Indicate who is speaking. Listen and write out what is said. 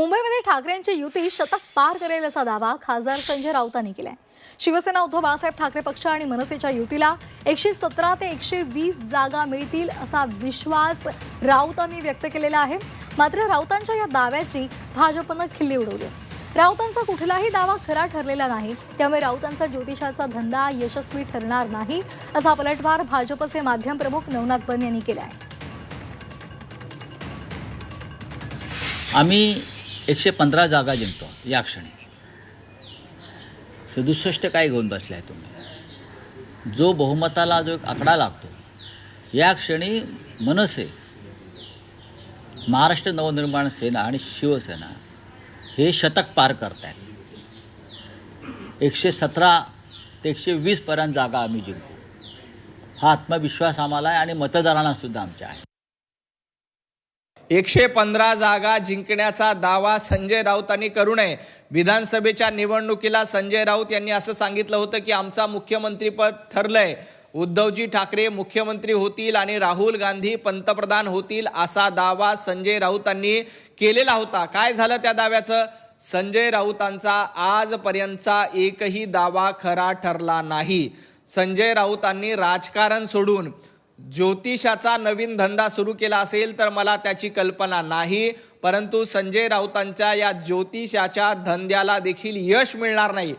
Speaker 1: मुंबईमध्ये ठाकरेंची युती शतक पार करेल असा दावा खासदार संजय राऊतांनी केलाय. शिवसेना उद्धव बाळासाहेब ठाकरे पक्ष आणि मनसेच्या युतीला एकशे सतरा ते एकशे वीस जागा मिळतील असा विश्वास राऊतांनी व्यक्त केलेला आहे. मात्र राऊतांच्या या दाव्याची भाजपनं खिल्ली उडवली आहे. राऊतांचा कुठलाही दावा खरा ठरलेला नाही. त्यामुळे राऊतांचा ज्योतिषाचा धंदा यशस्वी ठरणार नाही असा पलटवार भाजपचे माध्यम प्रमुख नवनाथ बन यांनी केला आहे
Speaker 2: आम्ही एकशे पंधरा जागा जिंकतो या क्षणी. सदुसष्ट काय घेऊन बसले आहे तुम्ही? जो बहुमताला जो एक आकडा लागतो या क्षणी मनसे महाराष्ट्र नवनिर्माण सेना आणि शिवसेना हे शतक पार करत आहेत एकशे सतरा ते एकशे वीसपर्यंत जागा आम्ही जिंकू. हा आत्मविश्वास आम्हाला आहे आणि मतदारांना सुद्धा आमच्या आहे.
Speaker 3: एकशे पंधरा जागा जिंकण्याचा दावा संजय राऊतांनी करू नये विधानसभेच्या निवडणुकीला संजय राऊत यांनी असं सांगितलं होतं की आमचा मुख्यमंत्रीपद ठरलंय. उद्धवजी ठाकरे मुख्यमंत्री होतील आणि राहुल गांधी पंतप्रधान होतील असा दावा संजय राऊतांनी केलेला होता. काय झालं त्या दाव्याचं? संजय राऊतांचा आजपर्यंतचा एकही दावा खरा ठरला नाही. संजय राऊतांनी राजकारण सोडून ज्योतिषाचा नवीन धंदा सुरू केला असेल तर मला त्याची कल्पना नाही. परंतु संजय राऊतांच्या या ज्योतिषाच्या धंद्याला देखील यश मिळणार नाही.